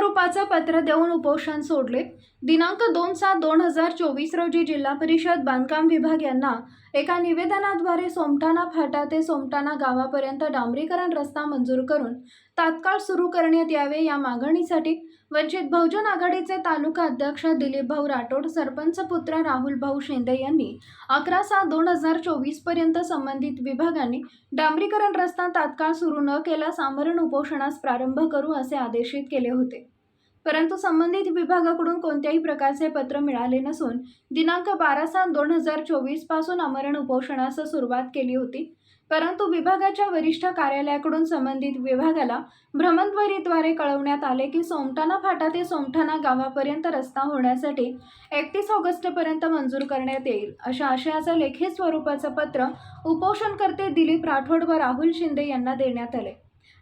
स्वरूपाचं पत्र देऊन उपोषण सोडले. दिनांक दोन सात दोन हजार चोवीस रोजी जिल्हा परिषद बांधकाम विभाग यांना एका निवेदनाद्वारे सोमठाणा फाटा ते सोमठाणा गावापर्यंत डांबरीकरण रस्ता मंजूर करून तात्काळ सुरू करण्यात यावे या मागणीसाठी वंचित बहुजन आघाडीचे तालुका अध्यक्ष दिलीप भाऊ राठोड सरपंच पुत्र राहुल भाऊ यांनी अकरा सात दोन हजार चोवीसपर्यंत संबंधित विभागांनी डांबरीकरण रस्ता तात्काळ सुरू न केल्यास आमरण उपोषणास प्रारंभ करू असे आदेशित केले होते. परंतु संबंधित विभागाकडून कोणत्याही प्रकारचे पत्र मिळाले नसून दिनांक बारा सात दोन हजार चोवीसपासून आमरण उपोषणास सुरुवात केली होती. परंतु विभागाच्या वरिष्ठ कार्यालयाकडून संबंधित विभागाला भ्रमणध्वरीद्वारे कळवण्यात आले की सोमठाणा फाटा ते सोमठाणा गावापर्यंत रस्ता होण्यासाठी एकतीस ऑगस्टपर्यंत मंजूर करण्यात येईल अशा आशयाचं लेखी स्वरूपाचं पत्र उपोषणकर्ते दिलीप राठोड व राहुल शिंदे यांना देण्यात आले.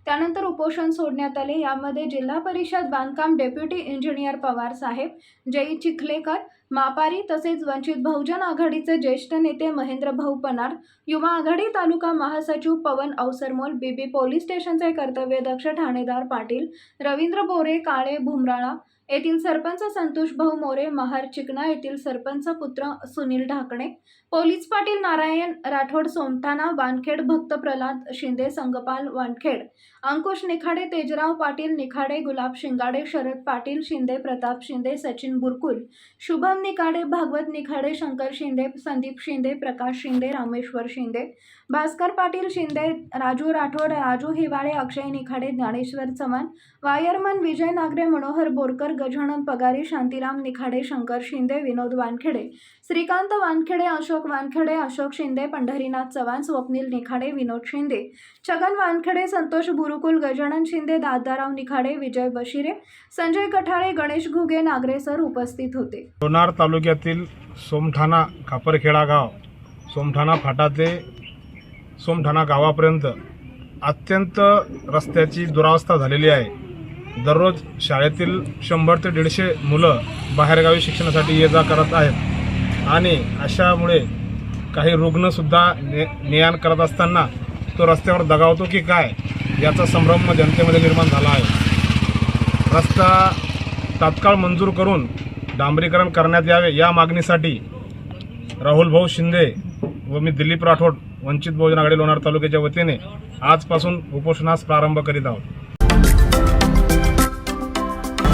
त्यानंतर उपोषण सोडण्यात आले. यामध्ये जिल्हा परिषद बांधकाम डेप्युटी इंजिनियर पवार साहेब जयी चिखलेकर मापारी तसेच वंचित बहुजन आघाडीचे ज्येष्ठ नेते महेंद्र भाऊ पनार युवा आघाडी तालुका महासचिव पवन अवसरमोल बीबी पोलीस स्टेशनचे कर्तव्यदक्ष ठाणेदार पाटील रवींद्र बोरे काळे भुमराळा येथील सरपंच संतोष भाऊ मोरे महार चिकना येथील सरपंच पुत्र सुनील ढाकणे पोलीस पाटील नारायण राठोड सोमठाणा वानखेड भक्त प्रल्हाद शिंदे संगपाल वानखेड अंकुश निखाडे तेजराव पाटील निखाडे गुलाब शिंगाडे शरद पाटील शिंदे प्रताप शिंदे सचिन बुरकुल शुभम निखाडे भागवत निखाडे शंकर शिंदे संदीप शिंदे प्रकाश शिंदे रामेश्वर शिंदे भास्कर पाटील शिंदे राजू राठोड राजू हिवाळे अक्षय निखाडे ज्ञानेश्वर चव्हाण वायरमन विजय नागरे मनोहर बोरकर गजानन पगारी शांतीराम निखाडे शंकर शिंदे विनोद वानखेडे श्रीकांत वानखेडे अशोक वानखेडे अशोक शिंदे पंढरीनाथ चव्हाण स्वप्नील निखाडे विनोद शिंदे छगन वानखेडे संतोष बुरुकुल गजानन शिंदे दादाराव निखाडे विजय बशिरे संजय कठाळे गणेश घुगे नागरे सर उपस्थित होते. लोणार तालुक्यातील सोमठाणा खापरखेडा गाव सोमठाणा फाटा ते सोमठाणा गावापर्यंत अत्यंत रस्त्याची दुरावस्था झालेली आहे. दररोज शाळेतील शंभर ते दीडशे मुलं बाहेरगावी शिक्षणासाठी ये जा करत आहेत. आणि अशामुळे काही रुग्णसुद्धा ने ने आण करत असताना तो रस्त्यावर दगावतो की काय? याचा संभ्रम जनतेमध्ये निर्माण झाला आहे. रस्ता तात्काळ मंजूर करून डांबरीकरण करण्यात यावे या मागणीसाठी राहुल भाऊ शिंदे व मी दिलीप राठोड वंचित बहुजन आघाडी लोणार तालुक्याच्या वतीने आजपासून उपोषणास प्रारंभ करीत आहोत.